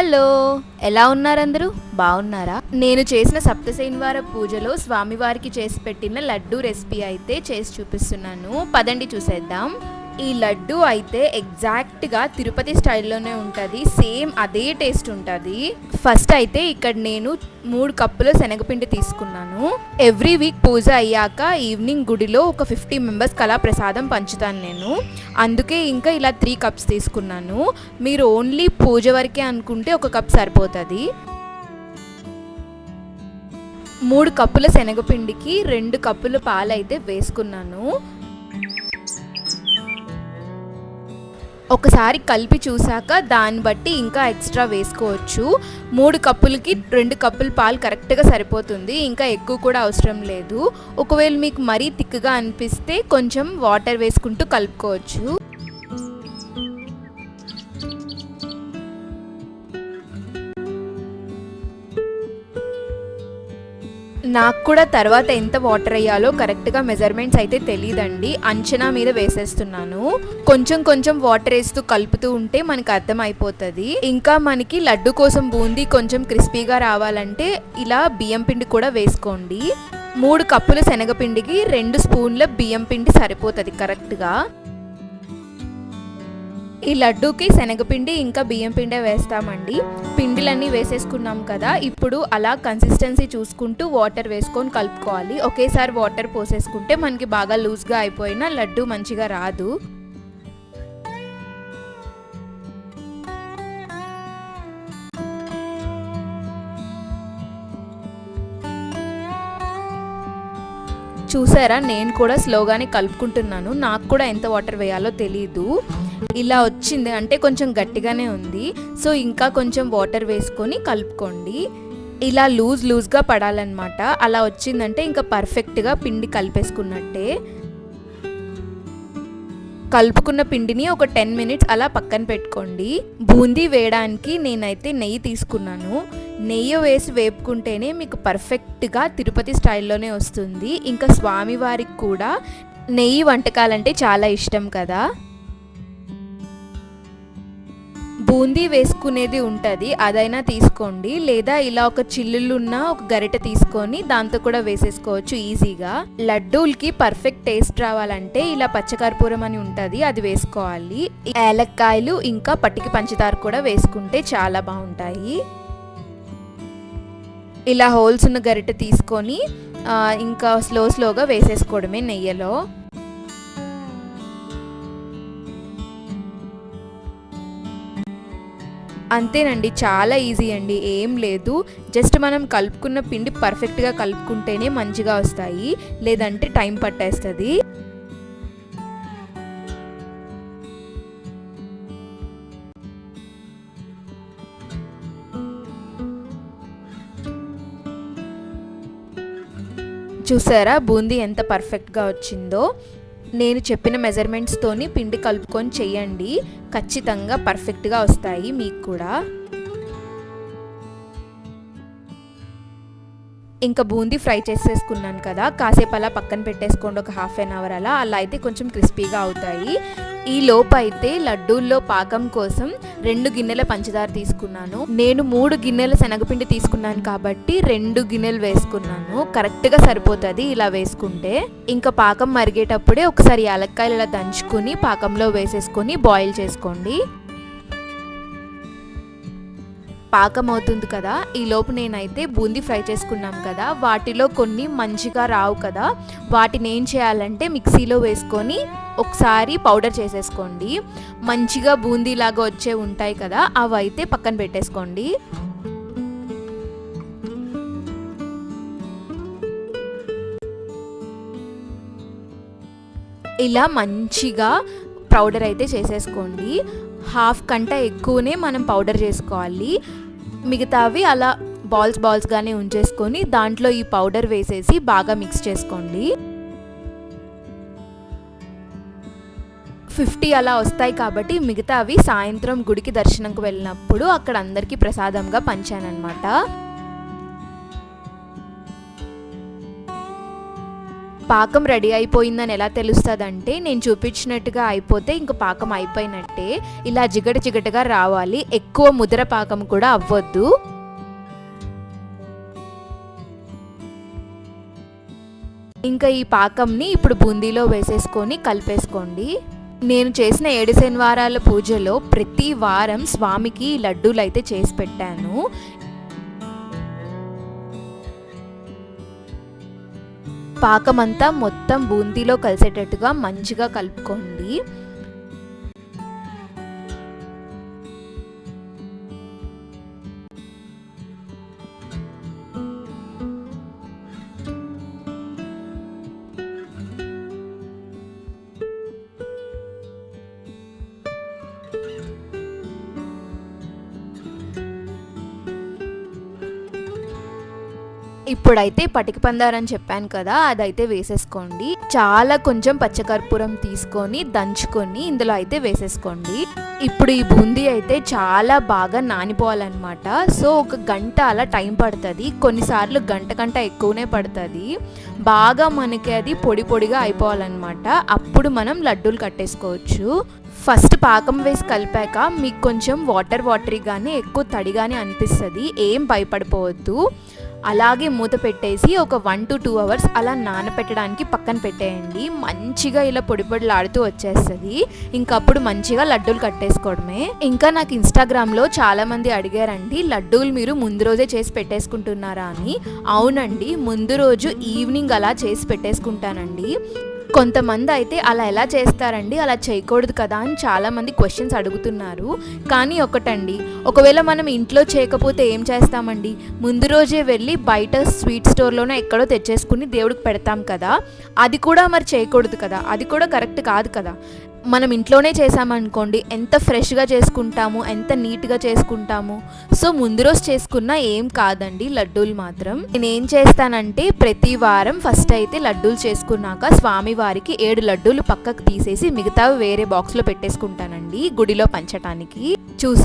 Hello ఎలా ఉన్నారందరూ? బాగున్నారా? నేను చేసిన సప్తశనివార పూజలో స్వామివారికి చేసి పెట్టిన లడ్డు రెసిపీ అయితే చేసి చూపిస్తున్నాను. పదండి చూసేద్దాం. ఈ లడ్డు అయితే ఎగ్జాక్ట్గా తిరుపతి స్టైల్లోనే ఉంటుంది సేమ్ అదే టేస్ట్ ఉంటుంది. ఫస్ట్ అయితే ఇక్కడ నేను మూడు కప్పుల శనగపిండి తీసుకున్నాను. ఎవ్రీ వీక్ పూజ అయ్యాక ఈవినింగ్ గుడిలో ఒక ఫిఫ్టీ మెంబర్స్కి అలా ప్రసాదం పంచుతాను నేను. అందుకే ఇంకా ఇలా త్రీ కప్స్ తీసుకున్నాను. మీరు ఓన్లీ పూజ వరకే అనుకుంటే ఒక కప్ సరిపోతుంది. మూడు కప్పుల శనగపిండికి రెండు కప్పుల పాలు అయితే వేసుకున్నాను. ఒకసారి కలిపి చూసాక దాన్ని బట్టి ఇంకా ఎక్స్ట్రా వేసుకోవచ్చు. మూడు కప్పులకి రెండు కప్పుల పాలు కరెక్ట్గా సరిపోతుంది. ఇంకా ఎక్కువ కూడా అవసరం లేదు. ఒకవేళ మీకు మరీ తిక్కుగా అనిపిస్తే కొంచెం వాటర్ వేసుకుంటూ కలుపుకోవచ్చు. నాకు కూడా తర్వాత ఎంత వాటర్ అయ్యాలో కరెక్ట్గా మెజర్మెంట్స్ అయితే తెలియదండి అంచనా మీద వేసేస్తున్నాను. కొంచెం కొంచెం వాటర్ వేస్తూ కలుపుతూ ఉంటే మనకి అర్థమైపోతుంది. ఇంకా మనకి లడ్డు కోసం బూందీ కొంచెం క్రిస్పీగా రావాలంటే ఇలా బియ్యం పిండి కూడా వేసుకోండి. మూడు కప్పుల శనగపిండికి రెండు స్పూన్ల బియ్యం పిండి సరిపోతుంది కరెక్ట్గా ఈ లడ్డూకి శనగపిండి ఇంకా బియ్యం పిండే వేస్తామండి. పిండిలన్నీ వేసేసుకున్నాం కదా ఇప్పుడు అలా కన్సిస్టెన్సీ చూసుకుంటూ వాటర్ వేసుకొని కలుపుకోవాలి. ఒకేసారి వాటర్ పోసేసుకుంటే మనకి బాగా లూజ్గా అయిపోయినా లడ్డు మంచిగా రాదు. చూసారా? నేను కూడా స్లోగానే కలుపుకుంటున్నాను. నాకు కూడా ఎంత వాటర్ వేయాలో తెలియదు ఇలా వచ్చింది. అంటే కొంచెం గట్టిగానే ఉంది. సో ఇంకా కొంచెం వాటర్ వేసుకొని కలుపుకోండి. ఇలా లూజ్ లూజ్గా పడాలన్నమాట. అలా వచ్చిందంటే ఇంకా పర్ఫెక్ట్గా పిండి కలిపేసుకున్నట్టే. కలుపుకున్న పిండిని ఒక టెన్ మినిట్స్ అలా పక్కన పెట్టుకోండి. బూందీ వేయడానికి నేనైతే నెయ్యి తీసుకున్నాను. నెయ్యి వేసి వేపుకుంటేనే మీకు పర్ఫెక్ట్గా తిరుపతి స్టైల్లోనే వస్తుంది. ఇంకా స్వామివారికి కూడా నెయ్యి వంటకాలంటే చాలా ఇష్టం కదా. బూందీ వేసుకునేది ఉంటుంది అదైనా తీసుకోండి. లేదా ఇలా ఒక చిల్లులున్న ఒక గరిటె తీసుకొని దాంతో కూడా వేసేసుకోవచ్చు ఈజీగా. లడ్డూలకి పర్ఫెక్ట్ టేస్ట్ రావాలంటే ఇలా పచ్చకర్పూరం అని ఉంటుంది అది వేసుకోవాలి. ఏలక్కాయలు ఇంకా పట్టికి పంచదార కూడా వేసుకుంటే చాలా బాగుంటాయి. ఇలా హోల్స్ ఉన్న గరిటె తీసుకొని ఇంకా స్లో స్లోగా వేసేసుకోవడమే నెయ్యిలో. అంతేనండి చాలా ఈజీ అండి ఏం లేదు. జస్ట్ మనం కలుపుకున్న పిండి పర్ఫెక్ట్గా కలుపుకుంటేనే మంచిగా వస్తాయి లేదంటే టైం పట్టేస్తుంది. చూసారా బూందీ ఎంత పర్ఫెక్ట్గా వచ్చిందో. నేను చెప్పిన మెజర్మెంట్స్తోని పిండి కలుపుకొని చేయండి. ఖచ్చితంగా పర్ఫెక్ట్గా వస్తాయి మీకు కూడా. ఇంకా బూందీ ఫ్రై చేసేసుకున్నాను కదా. కాసేపు అలా పక్కన పెట్టేసుకోండి. ఒక హాఫ్ అన్ అవర్ అలా. అలా అయితే కొంచెం క్రిస్పీగా అవుతాయి. ఈ లోపైతే లడ్డూల్లో పాకం కోసం రెండు గిన్నెల పంచదార తీసుకున్నాను. నేను మూడు గిన్నెల శనగపిండి తీసుకున్నాను కాబట్టి రెండు గిన్నెలు వేసుకున్నాను. కరెక్ట్గా సరిపోతుంది ఇలా వేసుకుంటే. ఇంకా పాకం మరిగేటప్పుడే ఒకసారి యాలక్కాయలు ఇలా దంచుకుని పాకంలో వేసేసుకొని బాయిల్ చేసుకోండి. పాకం అవుతుంది కదా ఈ లోపు నేనైతే బూందీ ఫ్రై చేసుకున్నాం కదా వాటిలో కొన్ని మంచిగా రావు కదా వాటిని ఏం చేయాలంటే మిక్సీలో వేసుకొని ఒకసారి పౌడర్ చేసేసుకోండి. మంచిగా బూందీలాగా వచ్చే ఉంటాయి కదా అవి అయితే పక్కన పెట్టేసుకోండి. ఇలా మంచిగా పౌడర్ అయితే చేసేసుకోండి. హాఫ్ కంటే ఎక్కువనే మనం పౌడర్ చేసుకోవాలి. మిగతావి అలా బాల్స్ బాల్స్గానే ఉంచేసుకొని దాంట్లో ఈ పౌడర్ వేసేసి బాగా మిక్స్ చేసుకోండి. ఫిఫ్టీ అలా వస్తాయి కాబట్టి మిగతావి సాయంత్రం గుడికి దర్శనంకు వెళ్ళినప్పుడు అక్కడ అందరికీ ప్రసాదంగా పంచానన్నమాట. పాకం రెడీ అయిపోయిందని ఎలా తెలుస్తుందంటే నేను చూపించినట్టుగా అయిపోతే ఇంక పాకం అయిపోయినట్టే. ఇలా జిగట జిగటగా రావాలి. ఎక్కువ ముద్ర పాకం కూడా అవ్వద్దు. ఇంకా ఈ పాకంని ఇప్పుడు బూందీలో వేసేసుకొని కలిపేసుకోండి. నేను చేసిన ఏడు శనివారాల పూజలో ప్రతి వారం స్వామికి లడ్డూలు అయితే చేసి పెట్టాను. పాకమంతా మొత్తం బూందీలో కలిసేటట్టుగా మంచిగా కలుపుకోండి. ఇప్పుడైతే పటిక పందారని చెప్పాను కదా అదైతే వేసేసుకోండి. చాలా కొంచెం పచ్చకర్పూరం తీసుకొని దంచుకొని ఇందులో అయితే వేసేసుకోండి. ఇప్పుడు ఈ బూందీ అయితే చాలా బాగా నానిపోవాలన్నమాట. సో ఒక గంట అలా టైం పడుతుంది. కొన్నిసార్లు గంట కంట ఎక్కువనే పడుతుంది. బాగా మనకి అది పొడి పొడిగా అయిపోవాలన్నమాట. అప్పుడు మనం లడ్డూలు కట్టేసుకోవచ్చు. ఫస్ట్ పాకం వేసి కలిపాక మీకు కొంచెం వాటర్ వాటరీగానే ఎక్కువ తడిగానే అనిపిస్తుంది. ఏం భయపడిపోవద్దు. అలాగే మూత పెట్టేసి ఒక వన్ టు టూ అవర్స్ అలా నానపెట్టడానికి పక్కన పెట్టేయండి. మంచిగా ఇలా పొడి పొడిలాడుతూ వచ్చేస్తుంది. ఇంకప్పుడు మంచిగా లడ్డూలు కట్టేసుకోవడమే. ఇంకా నాకు ఇన్స్టాగ్రామ్లో చాలామంది అడిగారండి లడ్డూలు మీరు ముందు రోజే చేసి పెట్టేసుకుంటున్నారా? అని. అవునండి ముందు రోజు ఈవినింగ్ అలా చేసి పెట్టేసుకుంటానండి. కొంతమంది అయితే అలా ఎలా చేస్తారండి? అలా చేయకూడదు కదా అని చాలామంది క్వశ్చన్స్ అడుగుతున్నారు. కానీ ఒకటండి ఒకవేళ మనం ఇంట్లో చేయకపోతే ఏం చేస్తామండి? ముందు రోజే వెళ్ళి బయట స్వీట్ స్టోర్లోనే ఎక్కడో తెచ్చేసుకుని దేవుడికి పెడతాం కదా. అది కూడా మరి చేయకూడదు కదా. అది కూడా కరెక్ట్ కాదు కదా. మనం ఇంట్లోనే చేసామనుకోండి ఎంత ఫ్రెష్గా చేసుకుంటాము ఎంత నీట్గా చేసుకుంటాము. సో ముందు రోజు చేసుకున్నా ఏం కాదండి లడ్డూలు మాత్రం. నేను ఏం చేస్తానంటే ప్రతి వారం ఫస్ట్ అయితే లడ్డూలు చేసుకున్నాక స్వామివారికి ఏడు లడ్డూలు పక్కకు తీసేసి మిగతావి వేరే బాక్స్లో పెట్టేసుకుంటానండి గుడిలో పంచటానికి. చూసి